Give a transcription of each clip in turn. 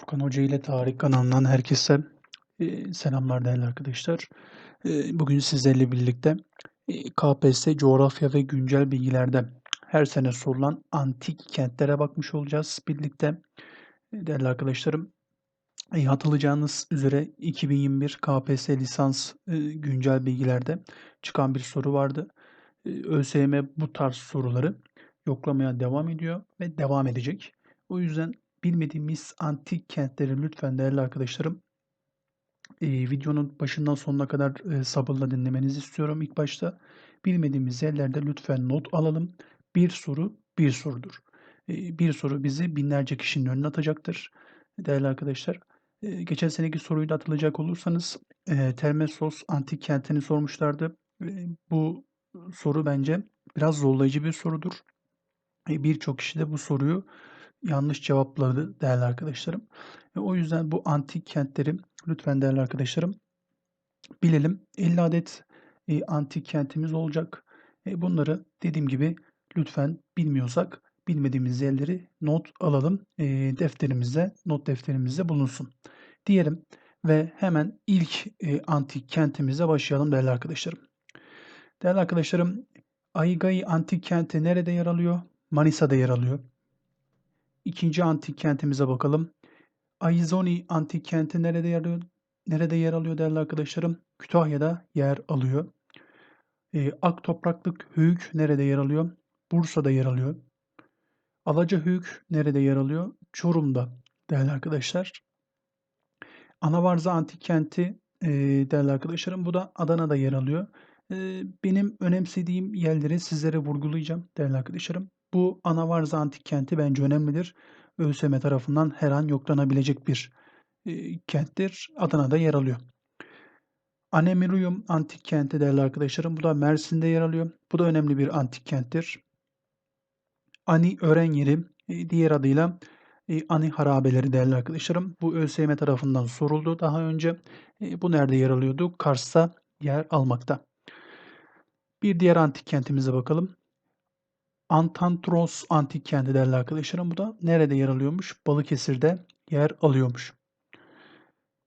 Furkan Hoca ile Tarih kanalından herkese e, selamlar değerli arkadaşlar. E, bugün sizlerle birlikte e, KPSS coğrafya ve güncel bilgilerde her sene sorulan antik kentlere bakmış olacağız birlikte. Değerli arkadaşlarım hatırlayacağınız üzere 2021 KPSS lisans güncel bilgilerde çıkan bir soru vardı. ÖSYM bu tarz soruları yoklamaya devam ediyor ve devam edecek. O yüzden bilmediğimiz antik kentleri lütfen değerli arkadaşlarım e, videonun başından sonuna kadar e, sabırla dinlemenizi istiyorum. İlk başta bilmediğimiz yerlerde lütfen not alalım. Bir soru bir sorudur. E, bir soru bizi binlerce kişinin önüne atacaktır. Değerli arkadaşlar, e, geçen seneki soruyu da hatırlayacak olursanız e, Termessos antik kentini sormuşlardı. E, bu soru bence biraz zorlayıcı bir sorudur. E, Birçok kişi de bu soruyu yanlış cevapladı değerli arkadaşlarım. E, o yüzden bu antik kentleri lütfen değerli arkadaşlarım bilelim. 50 adet e, antik kentimiz olacak. E, bunları dediğim gibi lütfen bilmiyorsak bilmediğimiz yerleri not alalım. E, defterimizde, not defterimizde bulunsun. Diyelim ve hemen ilk e, antik kentimize başlayalım değerli arkadaşlarım. Değerli arkadaşlarım, Aigai antik kenti nerede yer alıyor? Manisa'da yer alıyor. İkinci antik kentimize bakalım. Aizoni antik kenti nerede yer alıyor? Nerede yer alıyor değerli arkadaşlarım? Kütahya'da yer alıyor. E, Ak topraklık Höyük nerede yer alıyor? Bursa'da yer alıyor. Alaca Höyük nerede yer alıyor? Çorum'da değerli arkadaşlar. Anavarza antik kenti e, değerli arkadaşlarım bu da Adana'da yer alıyor. E, benim önemsediğim yerleri sizlere vurgulayacağım değerli arkadaşlarım. Bu Anavarza antik kenti bence önemlidir. ÖSYM tarafından her an yoklanabilecek bir e, kenttir. Adana'da yer alıyor. Anemiruyum antik kenti değerli arkadaşlarım. Bu da Mersin'de yer alıyor. Bu da önemli bir antik kenttir. Ani öğren yeri e, diğer adıyla e, Ani harabeleri değerli arkadaşlarım. Bu ÖSYM tarafından soruldu daha önce. E, bu nerede yer alıyordu? Kars'ta yer almakta. Bir diğer antik kentimize bakalım. Antantros antik kenti değerli arkadaşlarım. Bu da nerede yer alıyormuş? Balıkesir'de yer alıyormuş.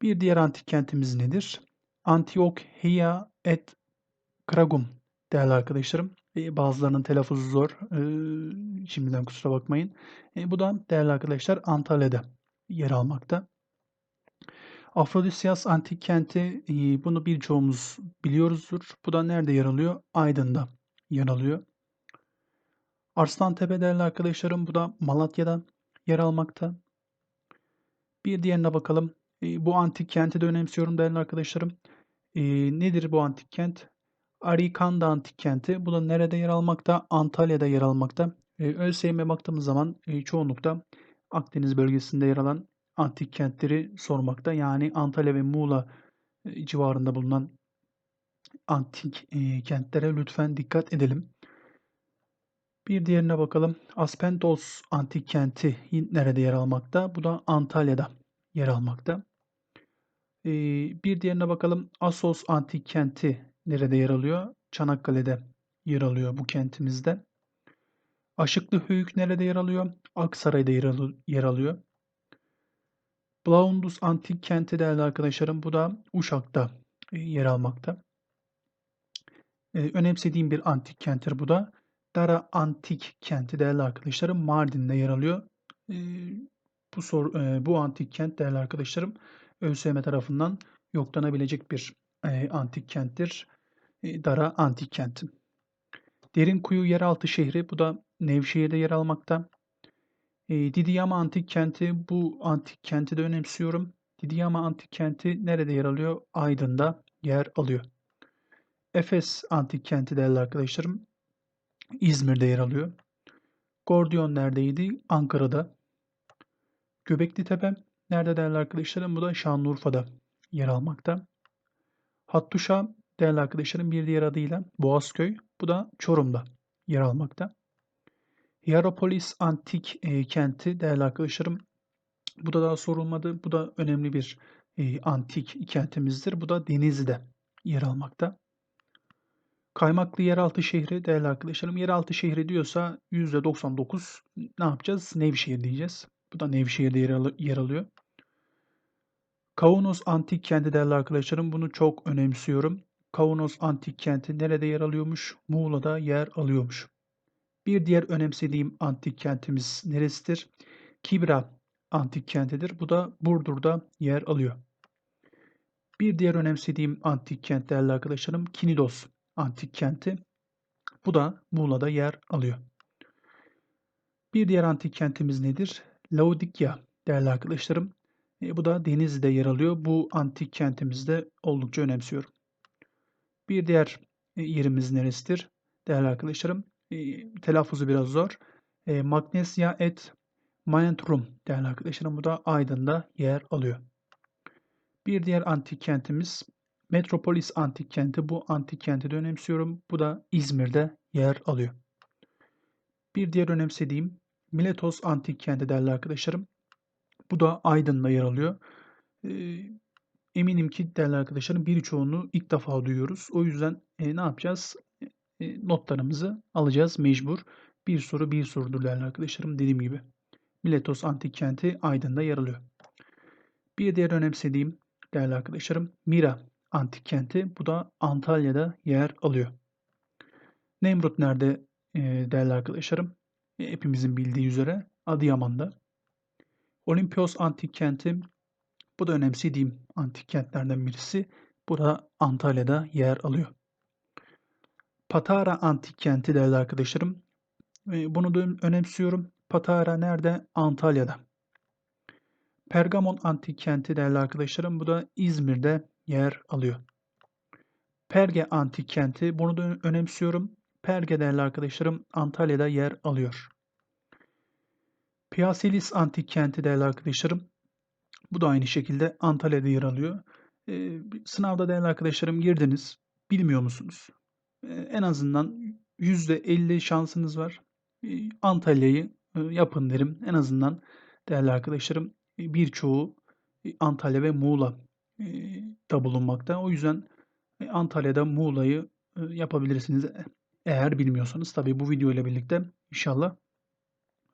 Bir diğer antik kentimiz nedir? Antiochia et Kragum değerli arkadaşlarım. E, bazılarının telaffuzu zor. E, şimdiden kusura bakmayın. E, bu da değerli arkadaşlar Antalya'da yer almakta. Afrodisyas antik kenti e, bunu birçoğumuz biliyoruzdur. Bu da nerede yer alıyor? Aydın'da yer alıyor. Arslantepe değerli arkadaşlarım bu da Malatya'da yer almakta. Bir diğerine bakalım. E, bu antik kenti de önemsiyorum değerli arkadaşlarım. E, nedir bu antik kent? Arikanda antik kenti. Bu da nerede yer almakta? Antalya'da yer almakta. E, ÖSYM'e baktığımız zaman e, çoğunlukta Akdeniz bölgesinde yer alan antik kentleri sormakta. Yani Antalya ve Muğla e, civarında bulunan antik e, kentlere lütfen dikkat edelim. Bir diğerine bakalım. Aspendos antik kenti nerede yer almakta? Bu da Antalya'da yer almakta. Ee, bir diğerine bakalım. Assos antik kenti nerede yer alıyor? Çanakkale'de yer alıyor bu kentimizde. Aşıklı Höyük nerede yer alıyor? Aksaray'da yer, al yer alıyor. Blaundus antik kenti değerli arkadaşlarım. Bu da Uşak'ta e, yer almakta. Ee, önemsediğim bir antik kenttir bu da. Dara Antik Kenti değerli arkadaşlarım Mardin'de yer alıyor. Bu sor, bu antik kent değerli arkadaşlarım ÖSYM tarafından yoklanabilecek bir antik kenttir. Dara Antik Kenti. Derinkuyu yeraltı şehri bu da Nevşehir'de yer almakta. E, Didiyama Antik Kenti bu antik kenti de önemsiyorum. Didiyama Antik Kenti nerede yer alıyor? Aydın'da yer alıyor. Efes Antik Kenti değerli arkadaşlarım İzmir'de yer alıyor. Gordiyon neredeydi? Ankara'da. Göbekli Tepe nerede değerli arkadaşlarım? Bu da Şanlıurfa'da yer almakta. Hattuşa değerli arkadaşlarım bir diğer adıyla Boğazköy. Bu da Çorum'da yer almakta. Hierapolis antik e, kenti değerli arkadaşlarım. Bu da daha sorulmadı. Bu da önemli bir e, antik kentimizdir. Bu da Denizli'de yer almakta. Kaymaklı yeraltı şehri değerli arkadaşlarım. Yeraltı şehri diyorsa %99 ne yapacağız? Nevşehir diyeceğiz. Bu da Nevşehir'de yer, al yer alıyor. Kaunos antik kenti değerli arkadaşlarım. Bunu çok önemsiyorum. Kaunos antik kenti nerede yer alıyormuş? Muğla'da yer alıyormuş. Bir diğer önemsediğim antik kentimiz neresidir? Kibra antik kentidir. Bu da Burdur'da yer alıyor. Bir diğer önemsediğim antik kent değerli arkadaşlarım Kinidos antik kenti. Bu da Muğla'da yer alıyor. Bir diğer antik kentimiz nedir? Laodikya değerli arkadaşlarım. E, bu da Denizli'de yer alıyor. Bu antik kentimizde oldukça önemsiyorum. Bir diğer e, yerimiz neresidir? Değerli arkadaşlarım, e, telaffuzu biraz zor. E, Magnesia et Maentrum değerli arkadaşlarım. Bu da Aydın'da yer alıyor. Bir diğer antik kentimiz Metropolis antik kenti. Bu antik kenti de önemsiyorum. Bu da İzmir'de yer alıyor. Bir diğer önemsediğim Miletos antik kenti değerli arkadaşlarım. Bu da Aydın'da yer alıyor. Ee, eminim ki değerli arkadaşlarım birçoğunu ilk defa duyuyoruz. O yüzden e, ne yapacağız? E, notlarımızı alacağız mecbur. Bir soru bir sorudur değerli arkadaşlarım dediğim gibi. Miletos antik kenti Aydın'da yer alıyor. Bir diğer önemsediğim değerli arkadaşlarım Mira antik kenti. Bu da Antalya'da yer alıyor. Nemrut nerede e, değerli arkadaşlarım? E, hepimizin bildiği üzere Adıyaman'da. Olimpios antik kenti. Bu da önemsediğim antik kentlerden birisi. Bu da Antalya'da yer alıyor. Patara antik kenti değerli arkadaşlarım. E, bunu da önemsiyorum. Patara nerede? Antalya'da. Pergamon antik kenti değerli arkadaşlarım. Bu da İzmir'de yer alıyor. Perge antik kenti. Bunu da önemsiyorum. Perge değerli arkadaşlarım Antalya'da yer alıyor. Piaselis antik kenti değerli arkadaşlarım. Bu da aynı şekilde Antalya'da yer alıyor. Ee, sınavda değerli arkadaşlarım girdiniz. Bilmiyor musunuz? Ee, en azından %50 şansınız var. Ee, Antalya'yı e, yapın derim. En azından değerli arkadaşlarım birçoğu Antalya ve Muğla e, da bulunmakta. O yüzden e, Antalya'da Muğla'yı e, yapabilirsiniz eğer bilmiyorsanız. Tabii bu video ile birlikte inşallah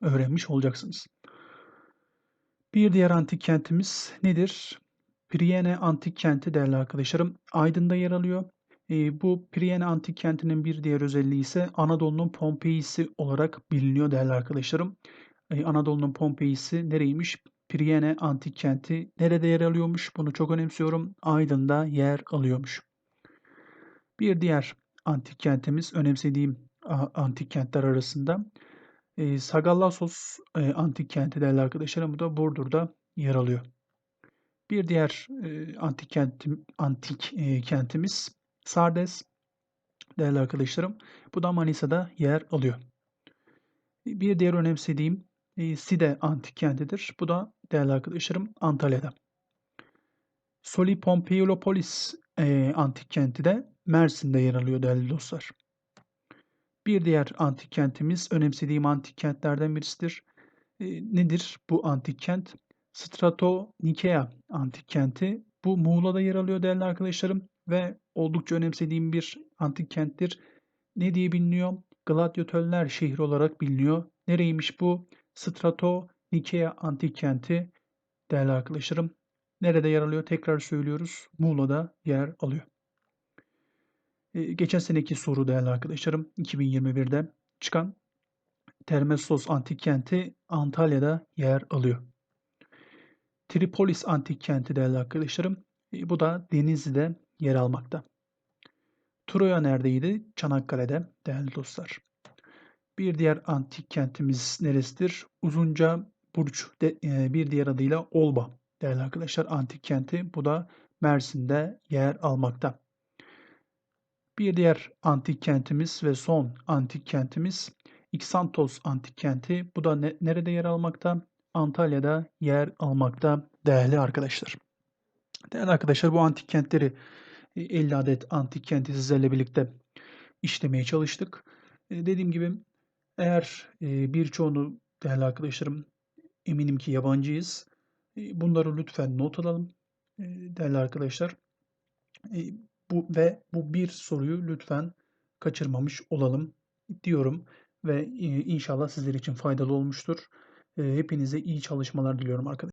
öğrenmiş olacaksınız. Bir diğer antik kentimiz nedir? Priene antik kenti değerli arkadaşlarım. Aydın'da yer alıyor. E, bu Priene antik kentinin bir diğer özelliği ise Anadolu'nun Pompei'si olarak biliniyor değerli arkadaşlarım. E, Anadolu'nun Pompei'si nereymiş? Priene antik kenti nerede yer alıyormuş? Bunu çok önemsiyorum. Aydın'da yer alıyormuş. Bir diğer antik kentimiz önemsediğim antik kentler arasında e, Sagallassos e, antik kenti değerli arkadaşlarım. Bu da Burdur'da yer alıyor. Bir diğer e, antik kentim, antik e, kentimiz Sardes değerli arkadaşlarım. Bu da Manisa'da yer alıyor. Bir diğer önemsediğim e, Side antik kentidir. Bu da değerli arkadaşlarım Antalya'da. Soli Pompeiolopolis e, antik kenti de Mersin'de yer alıyor değerli dostlar. Bir diğer antik kentimiz önemsediğim antik kentlerden birisidir. E, nedir bu antik kent? Stratonikea antik kenti. Bu Muğla'da yer alıyor değerli arkadaşlarım ve oldukça önemsediğim bir antik kenttir. Ne diye biliniyor? Gladyatörler şehri olarak biliniyor. Nereymiş bu? Stratonikea antik kenti değerli arkadaşlarım. Nerede yer alıyor? Tekrar söylüyoruz. Muğla'da yer alıyor. Ee, geçen seneki soru değerli arkadaşlarım 2021'de çıkan Termessos antik kenti Antalya'da yer alıyor. Tripolis antik kenti değerli arkadaşlarım e, bu da Denizli'de yer almakta. Troya neredeydi? Çanakkale'de değerli dostlar. Bir diğer antik kentimiz neresidir? Uzunca Burç de, e, bir diğer adıyla Olba değerli arkadaşlar antik kenti. Bu da Mersin'de yer almakta. Bir diğer antik kentimiz ve son antik kentimiz Xanthos antik kenti. Bu da ne, nerede yer almakta? Antalya'da yer almakta değerli arkadaşlar. Değerli arkadaşlar bu antik kentleri 50 e, adet antik kenti sizlerle birlikte işlemeye çalıştık. E, dediğim gibi eğer e, birçoğunu değerli arkadaşlarım eminim ki yabancıyız. Bunları lütfen not alalım değerli arkadaşlar. Bu ve bu bir soruyu lütfen kaçırmamış olalım diyorum ve inşallah sizler için faydalı olmuştur. Hepinize iyi çalışmalar diliyorum arkadaşlar.